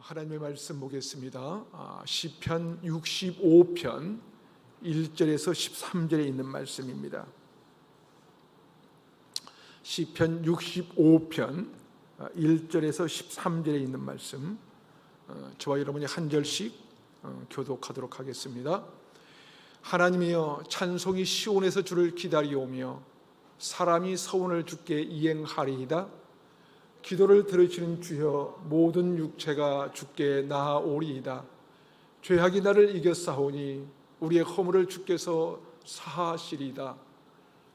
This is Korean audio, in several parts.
하나님의 말씀 보겠습니다. 아, 시편 65편 1절에서 13절에 있는 말씀입니다. 시편 65편 1절에서 13절에 있는 말씀 어, 저와 여러분이 한 절씩 어, 교독하도록 하겠습니다. 하나님이여 찬송이 시온에서 주를 기다리오며 사람이 서원을 주께 이행하리이다. 기도를 들으시는 주여 모든 육체가 주께 나아오리이다. 죄악이 나를 이겼사오니 우리의 허물을 주께서 사하시리이다.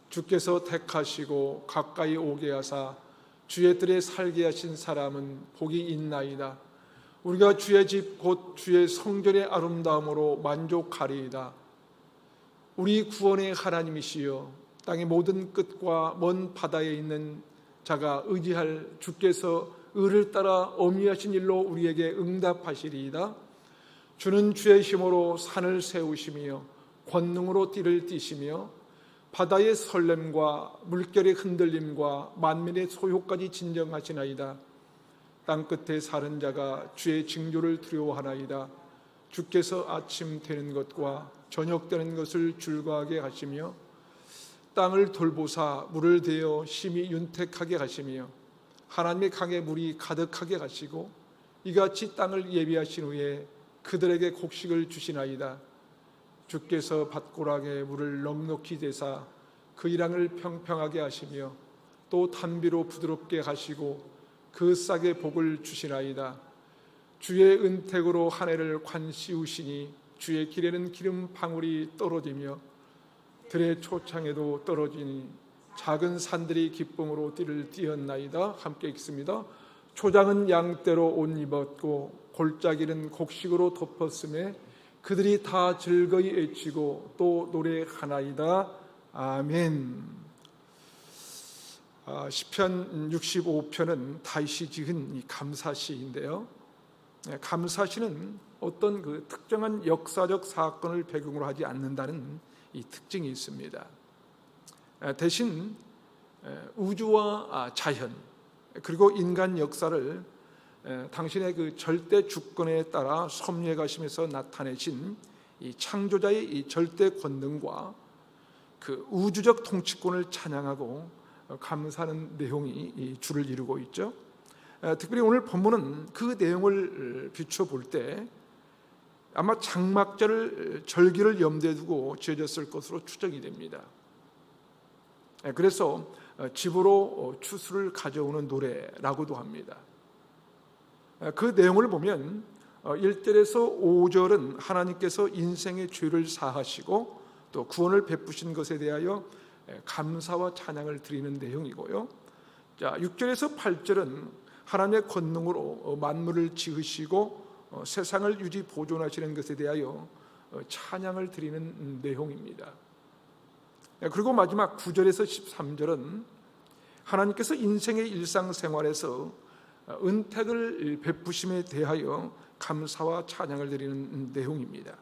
주께서 택하시고 가까이 오게 하사 주의 뜰에 살게 하신 사람은 복이 있나이다. 우리가 주의 집 곧 주의 성전의 아름다움으로 만족하리이다. 우리 구원의 하나님이시여 땅의 모든 끝과 먼 바다에 있는 자가 의지할 주께서 의를 따라 어미하신 일로 우리에게 응답하시리이다. 주는 주의 힘으로 산을 세우시며 권능으로 띠를 띠시며 바다의 설렘과 물결의 흔들림과 만민의 소요까지 진정하시나이다. 땅 끝에 사는 자가 주의 징조를 두려워하나이다. 주께서 아침 되는 것과 저녁 되는 것을 줄과하게 하시며 땅을 돌보사 물을 대어 심히 윤택하게 하시며 하나님의 강에 물이 가득하게 하시고 이같이 땅을 예비하신 후에 그들에게 곡식을 주시나이다. 주께서 밭고락에 물을 넉넉히 대사 그 이랑을 평평하게 하시며 또 단비로 부드럽게 하시고 그 싹에 복을 주시나이다. 주의 은택으로 한 해를 관시우시니 주의 길에는 기름 방울이 떨어지며 들의 초창에도 떨어지니 작은 산들이 기쁨으로 띠를 띄었나이다. 함께 읽습니다. 초장은 양떼로 옷 입었고 골짜기는 곡식으로 덮었음에 그들이 다 즐거이 외치고 또 노래하나이다. 아멘. 아, 시편 65편은 다윗이 지은 이 감사시인데요. 네, 감사시는 어떤 그 특정한 역사적 사건을 배경으로 하지 않는다는 이 특징이 있습니다. 대신 우주와 아, 자연 그리고 인간 역사를 당신의 그 절대 주권에 따라 섭리해 가시면서 나타내신 이 창조자의 이 절대 권능과 그 우주적 통치권을 찬양하고 감사하는 내용이 주를 이루고 있죠. 특별히 오늘 본문은 그 내용을 비춰 볼때 아마 장막절 절기를 염두에 두고 지어졌을 것으로 추정이 됩니다. 그래서 집으로 추수를 가져오는 노래라고도 합니다. 그 내용을 보면 1절에서 5절은 하나님께서 인생의 죄를 사하시고 또 구원을 베푸신 것에 대하여 감사와 찬양을 드리는 내용이고요. 자, 6절에서 8절은 하나님의 권능으로 만물을 지으시고 어, 세상을 유지 보존하시는 것에 대하여 어, 찬양을 드리는 내용입니다. 네, 그리고 마지막 9절에서 13절은 하나님께서 인생의 일상생활에서 어, 은택을 베푸심에 대하여 감사와 찬양을 드리는 내용입니다.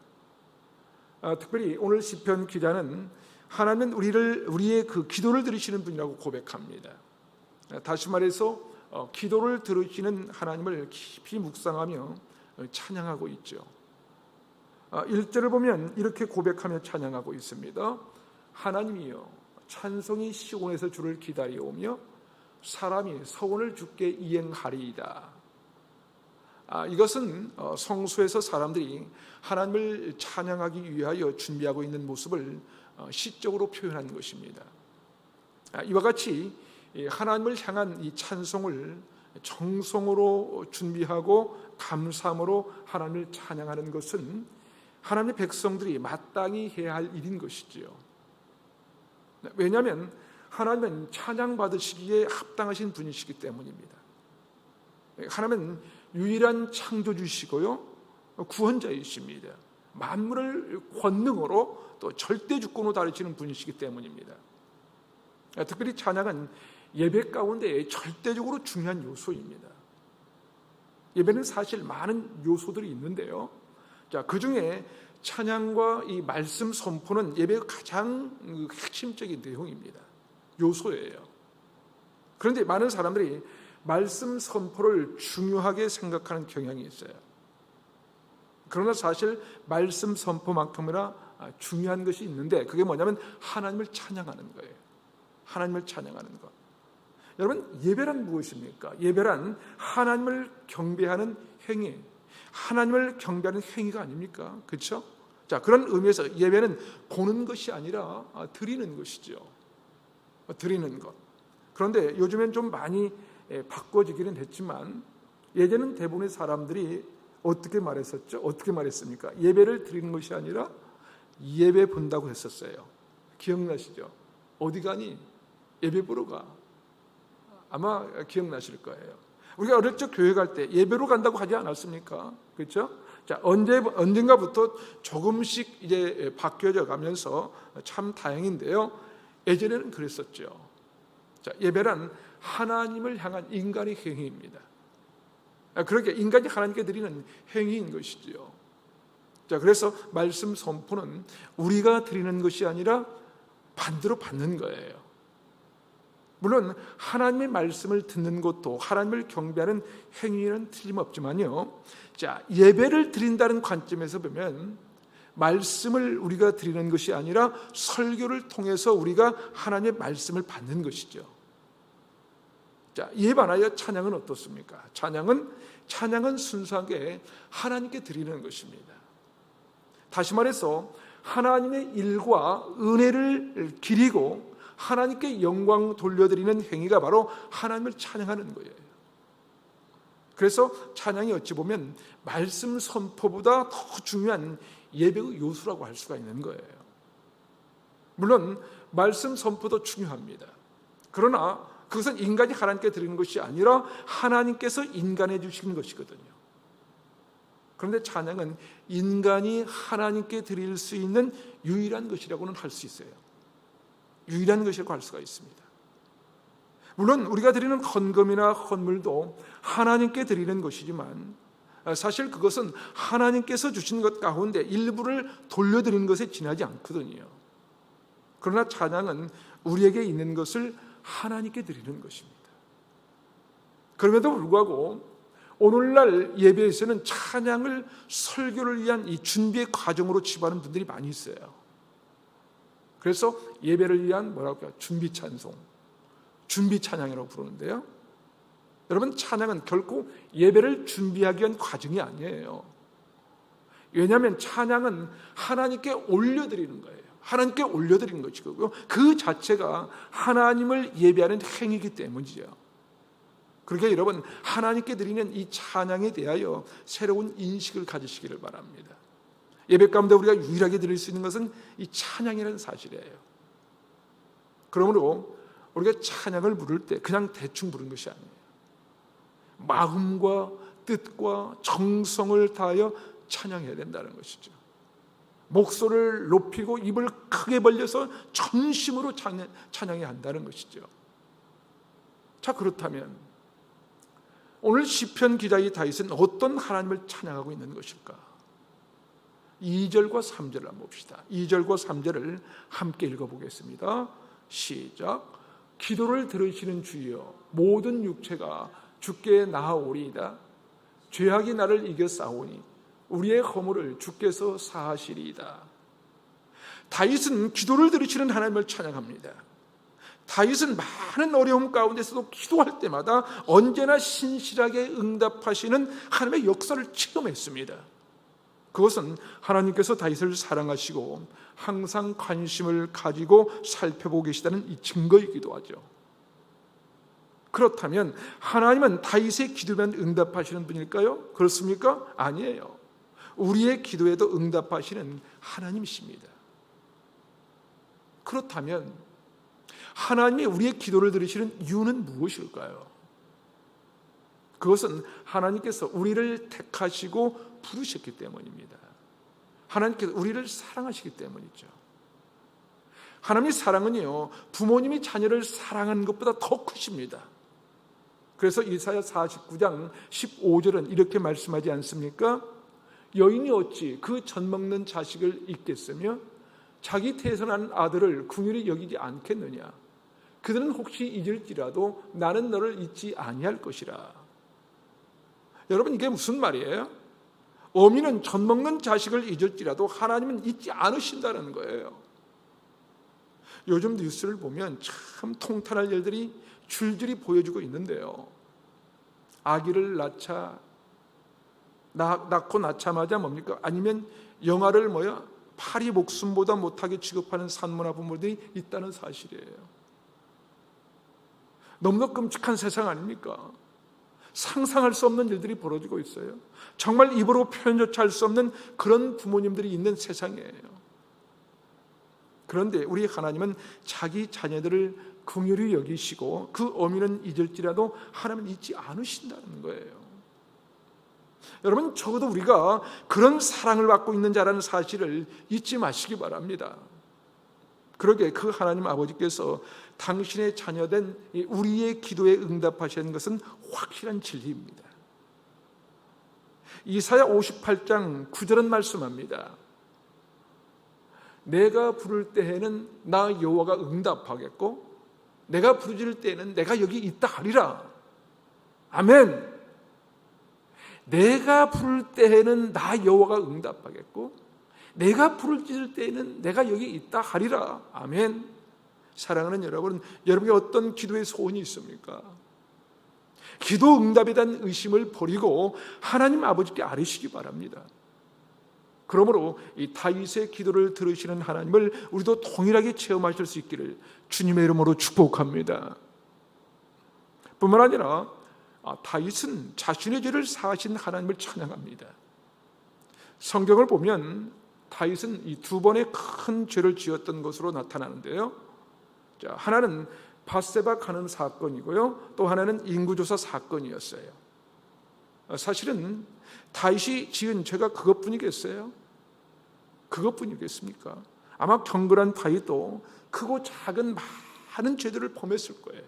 아, 특별히 오늘 시편 기자는 하나님은 우리를 우리의 그 기도를 들으시는 분이라고 고백합니다. 아, 다시 말해서 기도를 들으시는 하나님을 깊이 묵상하며 찬양하고 있죠. 1절을 아, 보면 이렇게 고백하며 찬양하고 있습니다. 하나님이여 찬송이 시온에서 주를 기다리오며 사람이 서원을 주께 이행하리이다. 아, 이것은 어, 성소에서 사람들이 하나님을 찬양하기 위하여 준비하고 있는 모습을 어, 시적으로 표현한 것입니다. 아, 이와 같이 하나님을 향한 이 찬송을 정성으로 준비하고 감사함으로 하나님을 찬양하는 것은 하나님의 백성들이 마땅히 해야 할 일인 것이지요. 왜냐하면 하나님은 찬양 받으시기에 합당하신 분이시기 때문입니다. 하나님은 유일한 창조주시고요, 구원자이십니다. 만물을 권능으로 또 절대 주권으로 다루시는 분이시기 때문입니다. 특별히 찬양은 예배 가운데 절대적으로 중요한 요소입니다. 예배는 사실 많은 요소들이 있는데요. 자, 그 중에 찬양과 이 말씀 선포는 예배의 가장 핵심적인 내용입니다. 요소예요. 그런데 많은 사람들이 말씀 선포를 중요하게 생각하는 경향이 있어요. 그러나 사실 말씀 선포만큼이나 중요한 것이 있는데 그게 뭐냐면 하나님을 찬양하는 거예요. 하나님을 찬양하는 것. 여러분 예배란 무엇입니까? 예배란 하나님을 경배하는 행위, 하나님을 경배하는 행위가 아닙니까? 그렇죠? 자 그런 의미에서 예배는 보는 것이 아니라 드리는 것이죠. 드리는 것. 그런데 요즘엔 좀 많이 바꿔지기는 했지만 예전은 대부분의 사람들이 어떻게 말했었죠? 어떻게 말했습니까? 예배를 드리는 것이 아니라 예배 본다고 했었어요. 기억나시죠? 어디 가니? 예배 보러 가. 아마 기억나실 거예요. 우리가 어릴 적 교회 갈 때 예배로 간다고 하지 않았습니까? 그렇죠? 자, 언제 언젠가부터 조금씩 이제 바뀌어져 가면서 참 다행인데요. 예전에는 그랬었죠. 자, 예배란 하나님을 향한 인간의 행위입니다. 아, 그렇게 인간이 하나님께 드리는 행위인 것이지요. 자, 그래서 말씀 선포는 우리가 드리는 것이 아니라 반대로 받는 거예요. 물론 하나님의 말씀을 듣는 것도 하나님을 경배하는 행위는 틀림없지만요. 자, 예배를 드린다는 관점에서 보면 말씀을 우리가 드리는 것이 아니라 설교를 통해서 우리가 하나님의 말씀을 받는 것이죠. 자, 이에 반하여 찬양은 어떻습니까? 찬양은 찬양은 순수하게 하나님께 드리는 것입니다. 다시 말해서 하나님의 일과 은혜를 기리고 하나님께 영광 돌려드리는 행위가 바로 하나님을 찬양하는 거예요. 그래서 찬양이 어찌 보면 말씀 선포보다 더 중요한 예배의 요소라고 할 수가 있는 거예요. 물론 말씀 선포도 중요합니다. 그러나 그것은 인간이 하나님께 드리는 것이 아니라 하나님께서 인간해 주시는 것이거든요. 그런데 찬양은 인간이 하나님께 드릴 수 있는 유일한 것이라고는 할 수 있어요. 유일한 것이라고 할 수가 있습니다. 물론 우리가 드리는 헌금이나 헌물도 하나님께 드리는 것이지만 사실 그것은 하나님께서 주신 것 가운데 일부를 돌려드리는 것에 지나지 않거든요. 그러나 찬양은 우리에게 있는 것을 하나님께 드리는 것입니다. 그럼에도 불구하고 오늘날 예배에서는 찬양을 설교를 위한 이 준비의 과정으로 치부하는 분들이 많이 있어요. 그래서 예배를 위한 뭐라고 할까요? 준비 찬송, 준비 찬양이라고 부르는데요. 여러분 찬양은 결코 예배를 준비하기 위한 과정이 아니에요. 왜냐하면 찬양은 하나님께 올려드리는 거예요. 하나님께 올려드리는 것이고요. 그 자체가 하나님을 예배하는 행위이기 때문이죠. 그러게 여러분 하나님께 드리는 이 찬양에 대하여 새로운 인식을 가지시기를 바랍니다. 예배 가운데 우리가 유일하게 드릴 수 있는 것은 이 찬양이라는 사실이에요. 그러므로 우리가 찬양을 부를 때 그냥 대충 부른 것이 아니에요. 마음과 뜻과 정성을 다하여 찬양해야 된다는 것이죠. 목소리를 높이고 입을 크게 벌려서 전심으로 찬양해야 한다는 것이죠. 자 그렇다면 오늘 시편 기자의 다윗은 어떤 하나님을 찬양하고 있는 것일까? 2절과 3절을 한번 봅시다. 2절과 3절을 함께 읽어보겠습니다. 시작. 기도를 들으시는 주여 모든 육체가 주께 나아오리이다. 죄악이 나를 이겨 싸우니 우리의 허물을 주께서 사하시리이다. 다윗은 기도를 들으시는 하나님을 찬양합니다. 다윗은 많은 어려움 가운데서도 기도할 때마다 언제나 신실하게 응답하시는 하나님의 역사를 체험했습니다. 그것은 하나님께서 다윗을 사랑하시고 항상 관심을 가지고 살펴보고 계시다는 이 증거이기도 하죠. 그렇다면 하나님은 다윗의 기도면 응답하시는 분일까요? 그렇습니까? 아니에요. 우리의 기도에도 응답하시는 하나님이십니다. 그렇다면 하나님이 우리의 기도를 들으시는 이유는 무엇일까요? 그것은 하나님께서 우리를 택하시고 부르셨기 때문입니다. 하나님께서 우리를 사랑하시기 때문이죠. 하나님의 사랑은요, 부모님이 자녀를 사랑하는 것보다 더 크십니다. 그래서 이사야 49장 15절은 이렇게 말씀하지 않습니까? 여인이 어찌 그 젖 먹는 자식을 잊겠으며 자기 태선한 아들을 궁휼히 여기지 않겠느냐? 그들은 혹시 잊을지라도 나는 너를 잊지 아니할 것이라. 여러분 이게 무슨 말이에요? 어미는 젖 먹는 자식을 잊을지라도 하나님은 잊지 않으신다는 거예요. 요즘 뉴스를 보면 참 통탄할 일들이 줄줄이 보여주고 있는데요. 아기를 낳자 낳, 낳고 낳자마자 뭡니까? 아니면 영아를 뭐야? 파리 목숨보다 못하게 취급하는 산문화 부모들이 있다는 사실이에요. 너무나 끔찍한 세상 아닙니까? 상상할 수 없는 일들이 벌어지고 있어요. 정말 입으로 표현조차 할 수 없는 그런 부모님들이 있는 세상이에요. 그런데 우리 하나님은 자기 자녀들을 긍휼히 여기시고 그 어미는 잊을지라도 하나님은 잊지 않으신다는 거예요. 여러분 적어도 우리가 그런 사랑을 받고 있는 자라는 사실을 잊지 마시기 바랍니다. 그러게 그 하나님 아버지께서 당신의 자녀된 우리의 기도에 응답하시는 것은 확실한 진리입니다. 이사야 58장 9절은 말씀합니다. 내가 부를 때에는 나 여호와가 응답하겠고 내가 부르짖을 때에는 내가 여기 있다 하리라. 아멘. 내가 부를 때에는 나 여호와가 응답하겠고 내가 부르짖을 때에는 내가 여기 있다 하리라. 아멘. 사랑하는 여러분, 여러분의 어떤 기도의 소원이 있습니까? 기도 응답에 대한 의심을 버리고 하나님 아버지께 아뢰시기 바랍니다. 그러므로 이 다윗의 기도를 들으시는 하나님을 우리도 동일하게 체험하실 수 있기를 주님의 이름으로 축복합니다. 뿐만 아니라 아, 다윗은 자신의 죄를 사하신 하나님을 찬양합니다. 성경을 보면 다윗은 이 두 번의 큰 죄를 지었던 것으로 나타나는데요. 자, 하나는 바세바 가는 사건이고요. 또 하나는 인구조사 사건이었어요. 아, 사실은 다윗이 지은 죄가 그것뿐이겠어요? 그것뿐이겠습니까? 아마 경건한 다윗도 크고 작은 많은 죄들을 범했을 거예요.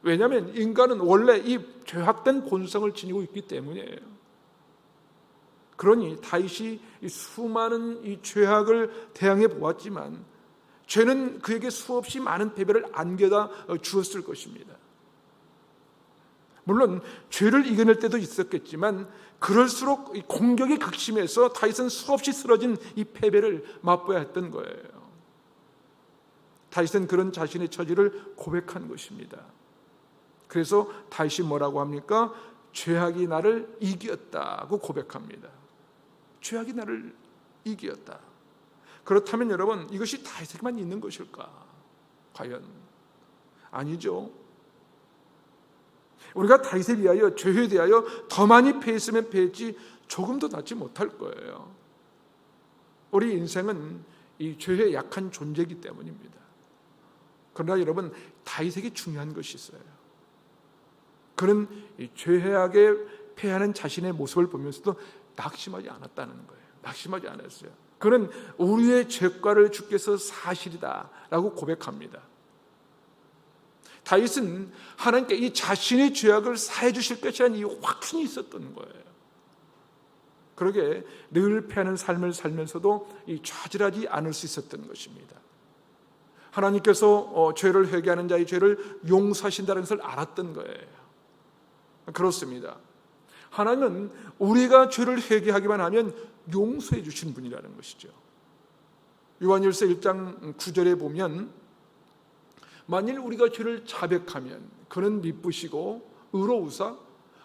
왜냐하면 인간은 원래 이 죄악된 본성을 지니고 있기 때문이에요. 그러니 다윗이 이 수많은 이 죄악을 대항해 보았지만 죄는 그에게 수없이 많은 패배를 안겨다 주었을 것입니다. 물론 죄를 이겨낼 때도 있었겠지만 그럴수록 공격이 극심해서 다윗은 수없이 쓰러진 이 패배를 맛보야 했던 거예요. 다윗은 그런 자신의 처지를 고백한 것입니다. 그래서 다윗이 뭐라고 합니까? 죄악이 나를 이겼다고 고백합니다. 죄악이 나를 이겼다. 그렇다면 여러분 이것이 다윗에게만 있는 것일까? 과연 아니죠. 우리가 다윗에 비하여 죄에 대하여 더 많이 패했으면 패했지 조금도 낫지 못할 거예요. 우리 인생은 이 죄에 약한 존재이기 때문입니다. 그러나 여러분 다윗에게 중요한 것이 있어요. 그는 죄악에 패하는 자신의 모습을 보면서도 낙심하지 않았다는 거예요. 낙심하지 않았어요. 그는 우리의 죄과를 주께서 사실이다라고 고백합니다. 다윗은 하나님께 이 자신의 죄악을 사해 주실 것이라는 이 확신이 있었던 거예요. 그러게 늘 패하는 삶을 살면서도 이 좌절하지 않을 수 있었던 것입니다. 하나님께서 어, 죄를 회개하는 자의 죄를 용서하신다는 것을 알았던 거예요. 그렇습니다. 하나님은 우리가 죄를 회개하기만 하면 용서해 주신 분이라는 것이죠. 요한일서 1장 9절에 보면 만일 우리가 죄를 자백하면 그는 미쁘시고 의로우사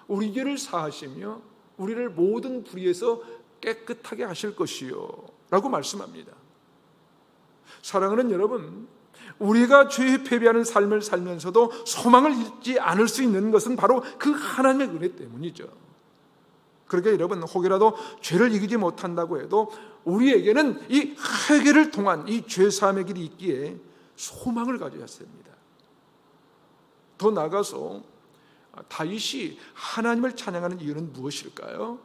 우리 죄를 사하시며 우리를 모든 불의에서 깨끗하게 하실 것이요 라고 말씀합니다. 사랑하는 여러분, 우리가 죄에 패배하는 삶을 살면서도 소망을 잃지 않을 수 있는 것은 바로 그 하나님의 은혜 때문이죠. 그러게 여러분 혹이라도 죄를 이기지 못한다고 해도 우리에게는 이 회개를 통한 이 죄사함의 길이 있기에 소망을 가져야 합니다. 더 나아가서 다윗이 하나님을 찬양하는 이유는 무엇일까요?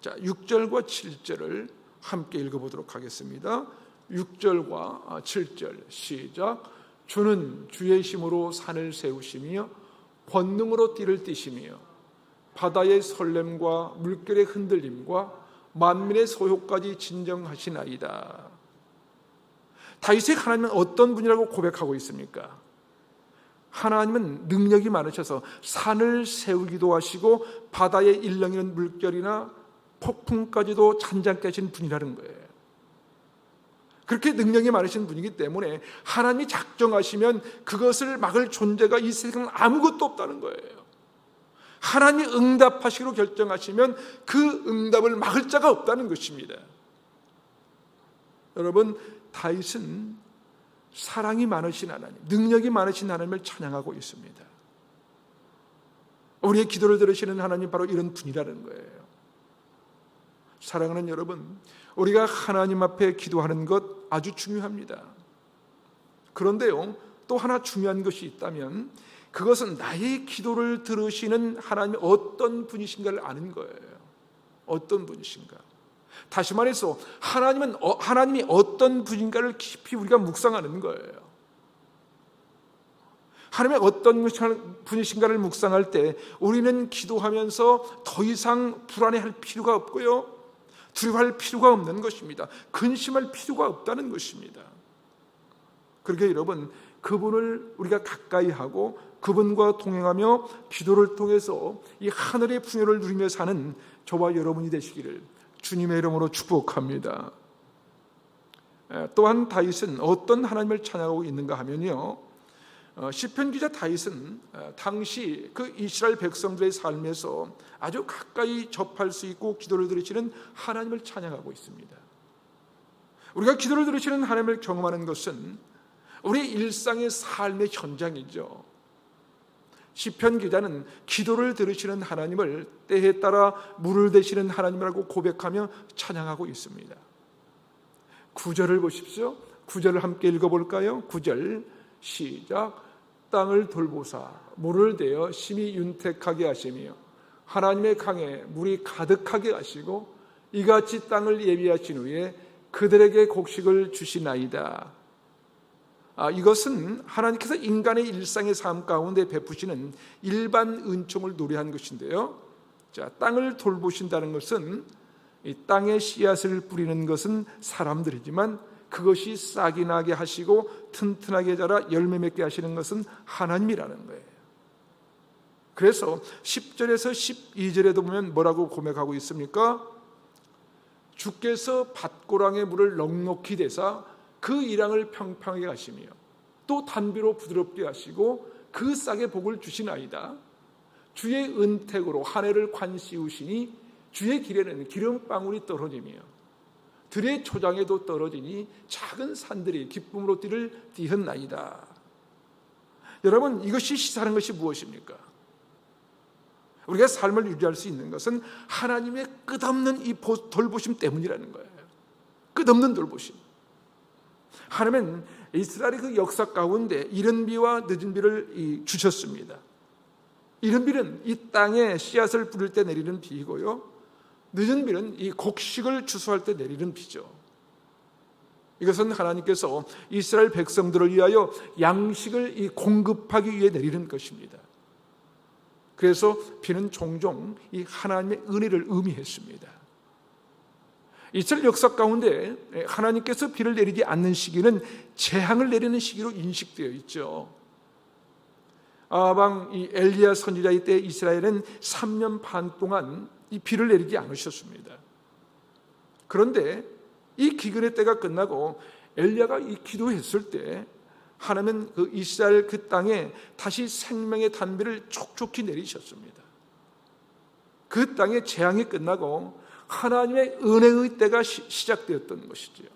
자, 6절과 7절을 함께 읽어보도록 하겠습니다. 6절과 7절 시작. 주는 주의 힘으로 산을 세우시며 권능으로 띠를 띠시며 바다의 설렘과 물결의 흔들림과 만민의 소효까지 진정하시나이다. 다윗의 하나님은 어떤 분이라고 고백하고 있습니까? 하나님은 능력이 많으셔서 산을 세우기도 하시고 바다에 일렁이는 물결이나 폭풍까지도 잔잔케 하신 분이라는 거예요. 그렇게 능력이 많으신 분이기 때문에 하나님이 작정하시면 그것을 막을 존재가 이 세상은 아무것도 없다는 거예요. 하나님이 응답하시기로 결정하시면 그 응답을 막을 자가 없다는 것입니다. 여러분 다윗은 사랑이 많으신 하나님, 능력이 많으신 하나님을 찬양하고 있습니다. 우리의 기도를 들으시는 하나님 바로 이런 분이라는 거예요. 사랑하는 여러분, 우리가 하나님 앞에 기도하는 것 아주 중요합니다. 그런데요, 또 하나 중요한 것이 있다면 그것은 나의 기도를 들으시는 하나님이 어떤 분이신가를 아는 거예요. 어떤 분이신가? 다시 말해서 하나님은 어, 하나님이 어떤 분인가를 깊이 우리가 묵상하는 거예요. 하나님의 어떤 분이신가를 묵상할 때 우리는 기도하면서 더 이상 불안해할 필요가 없고요. 두려워할 필요가 없는 것입니다. 근심할 필요가 없다는 것입니다. 그렇게 여러분 그분을 우리가 가까이 하고 그분과 동행하며 기도를 통해서 이 하늘의 풍요를 누리며 사는 저와 여러분이 되시기를 주님의 이름으로 축복합니다. 또한 다윗은 어떤 하나님을 찬양하고 있는가 하면요. 어, 시편 기자 다윗은 어, 당시 그 이스라엘 백성들의 삶에서 아주 가까이 접할 수 있고 기도를 들으시는 하나님을 찬양하고 있습니다. 우리가 기도를 들으시는 하나님을 경험하는 것은 우리 일상의 삶의 현장이죠. 시편 기자는 기도를 들으시는 하나님을 때에 따라 물을 대시는 하나님이라고 고백하며 찬양하고 있습니다. 구절을 보십시오. 구절을 함께 읽어볼까요? 구절 시작. 땅을 돌보사 물을 대어 심히 윤택하게 하시며 하나님의 강에 물이 가득하게 하시고 이같이 땅을 예비하신 후에 그들에게 곡식을 주시나이다. 아, 이것은 하나님께서 인간의 일상의 삶 가운데 베푸시는 일반 은총을 노래한 것인데요. 자, 땅을 돌보신다는 것은 이 땅에 씨앗을 뿌리는 것은 사람들이지만 그것이 싹이 나게 하시고 튼튼하게 자라 열매 맺게 하시는 것은 하나님이라는 거예요. 그래서 10절에서 12절에도 보면 뭐라고 고백하고 있습니까? 주께서 밭고랑의 물을 넉넉히 대사 그 이랑을 평평하게 하시며 또 단비로 부드럽게 하시고 그 싹의 복을 주시나이다. 주의 은택으로 한 해를 관시우시니 주의 길에는 기름방울이 떨어지며 들의 초장에도 떨어지니 작은 산들이 기쁨으로 띠를 띠었나이다. 여러분 이것이 시사하는 것이 무엇입니까? 우리가 삶을 유지할 수 있는 것은 하나님의 끝없는 이 돌보심 때문이라는 거예요. 끝없는 돌보심. 하나님은 이스라엘의 그 역사 가운데 이른 비와 늦은 비를 주셨습니다. 이른 비는 이 땅에 씨앗을 뿌릴 때 내리는 비이고요. 늦은 비는 이 곡식을 추수할 때 내리는 비죠. 이것은 하나님께서 이스라엘 백성들을 위하여 양식을 이 공급하기 위해 내리는 것입니다. 그래서 비는 종종 이 하나님의 은혜를 의미했습니다. 이스라엘 역사 가운데 하나님께서 비를 내리지 않는 시기는 재앙을 내리는 시기로 인식되어 있죠. 아방 이 엘리야 선지자의 때 이스라엘은 3년 반 동안 이 비를 내리지 않으셨습니다. 그런데 이 기근의 때가 끝나고 엘리야가 이 기도했을 때 하나님은 그 이스라엘 그 땅에 다시 생명의 단비를 촉촉히 내리셨습니다. 그 땅의 재앙이 끝나고 하나님의 은혜의 때가 시, 시작되었던 것이지요.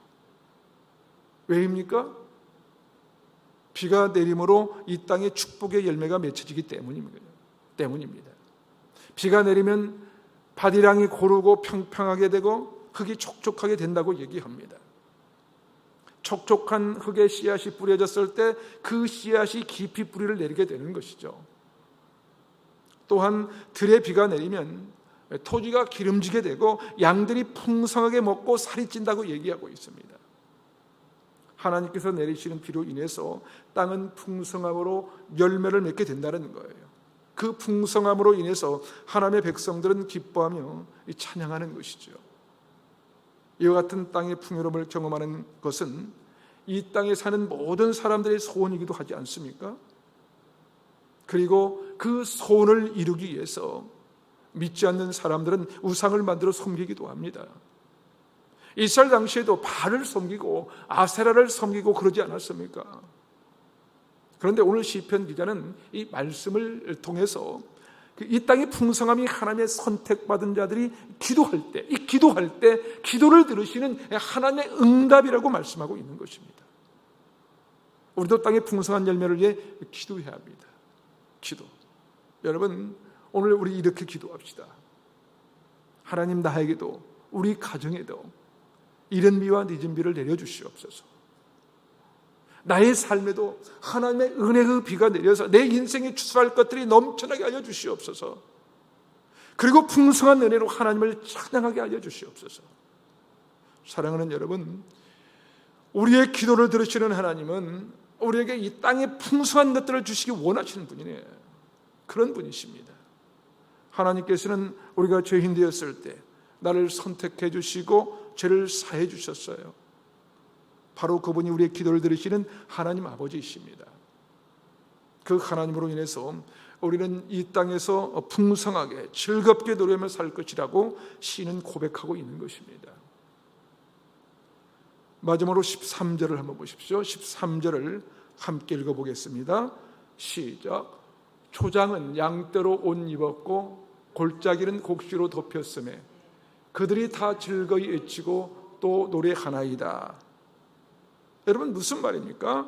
왜입니까? 비가 내림으로 이 땅에 축복의 열매가 맺혀지기 때문입니다. 때문입니다. 비가 내리면 바디랑이 고르고 평평하게 되고 흙이 촉촉하게 된다고 얘기합니다. 촉촉한 흙에 씨앗이 뿌려졌을 때 그 씨앗이 깊이 뿌리를 내리게 되는 것이죠. 또한 들에 비가 내리면 토지가 기름지게 되고 양들이 풍성하게 먹고 살이 찐다고 얘기하고 있습니다. 하나님께서 내리시는 비로 인해서 땅은 풍성함으로 열매를 맺게 된다는 거예요. 그 풍성함으로 인해서 하나님의 백성들은 기뻐하며 찬양하는 것이죠. 이와 같은 땅의 풍요로움을 경험하는 것은 이 땅에 사는 모든 사람들의 소원이기도 하지 않습니까? 그리고 그 소원을 이루기 위해서 믿지 않는 사람들은 우상을 만들어 섬기기도 합니다. 이스라엘 당시에도 바알을 섬기고 아세라를 섬기고 그러지 않았습니까? 그런데 오늘 시편 기자는 이 말씀을 통해서 그이 땅의 풍성함이 하나님의 선택받은 자들이 기도할 때, 이 기도할 때 기도를 들으시는 하나님의 응답이라고 말씀하고 있는 것입니다. 우리도 땅의 풍성한 열매를 위해 기도해야 합니다. 기도. 여러분, 오늘 우리 이렇게 기도합시다. 하나님 나에게도 우리 가정에도 이른 비와 늦은 비를 내려주시옵소서. 나의 삶에도 하나님의 은혜의 비가 내려서 내 인생에 추수할 것들이 넘쳐나게 알려주시옵소서. 그리고 풍성한 은혜로 하나님을 찬양하게 알려주시옵소서. 사랑하는 여러분, 우리의 기도를 들으시는 하나님은 우리에게 이 땅에 풍성한 것들을 주시기 원하시는 분이네. 그런 분이십니다. 하나님께서는 우리가 죄인 되었을 때 나를 선택해 주시고 죄를 사해 주셨어요. 바로 그분이 우리의 기도를 들으시는 하나님 아버지이십니다. 그 하나님으로 인해서 우리는 이 땅에서 풍성하게 즐겁게 노래하며 살 것이라고 시는 고백하고 있는 것입니다. 마지막으로 13절을 한번 보십시오. 13절을 함께 읽어보겠습니다. 시작. 초장은 양떼로 옷 입었고 골짜기는 곡식으로 덮였음에 그들이 다 즐거이 외치고 또 노래하나이다. 여러분 무슨 말입니까?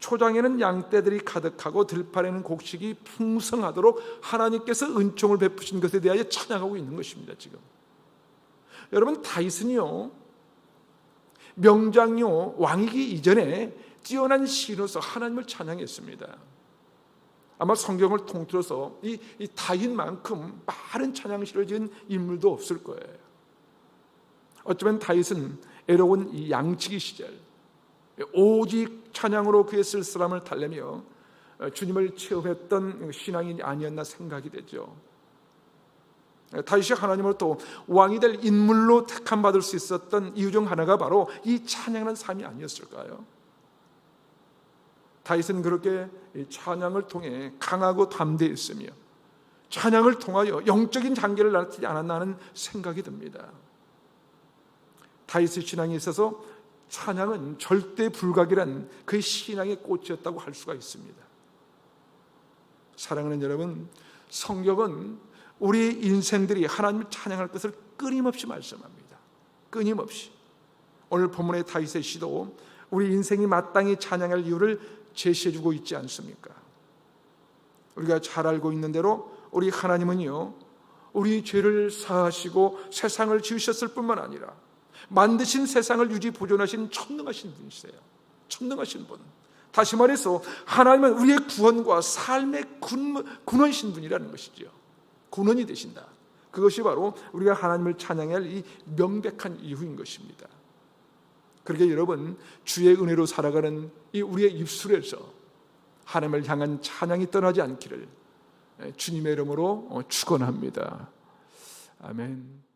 초장에는 양떼들이 가득하고 들판에는 곡식이 풍성하도록 하나님께서 은총을 베푸신 것에 대하여 찬양하고 있는 것입니다. 지금 여러분 다윗은요 명장요 왕이기 이전에 뛰어난 시로서 하나님을 찬양했습니다. 아마 성경을 통틀어서 이, 이 다윗만큼 많은 찬양시를 지은 인물도 없을 거예요. 어쩌면 다윗은 애로운 이 양치기 시절 오직 찬양으로 그의 쓸쓸함을 달래며 주님을 체험했던 신앙이 아니었나 생각이 되죠. 다윗이 하나님으로부터 왕이 될 인물로 택함 받을 수 있었던 이유 중 하나가 바로 이 찬양하는 삶이 아니었을까요? 다윗은 그렇게 찬양을 통해 강하고 담대했으며 찬양을 통하여 영적인 장기를 나타지 않았나 하는 생각이 듭니다. 다윗의 신앙에 있어서 찬양은 절대 불가결한 그 신앙의 꽃이었다고 할 수가 있습니다. 사랑하는 여러분, 성경은 우리 인생들이 하나님을 찬양할 것을 끊임없이 말씀합니다. 끊임없이. 오늘 본문의 다윗의 시도 우리 인생이 마땅히 찬양할 이유를 제시해주고 있지 않습니까? 우리가 잘 알고 있는 대로 우리 하나님은요, 우리 죄를 사하시고 세상을 지으셨을 뿐만 아니라 만드신 세상을 유지 보존하신 천능하신 분이세요. 천능하신 분. 다시 말해서 하나님은 우리의 구원과 삶의 군, 군원신 분이라는 것이죠. 군원이 되신다. 그것이 바로 우리가 하나님을 찬양해야 할이 명백한 이유인 것입니다. 그러게 여러분 주의 은혜로 살아가는 이 우리의 입술에서 하나님을 향한 찬양이 떠나지 않기를 주님의 이름으로 축원합니다. 아멘.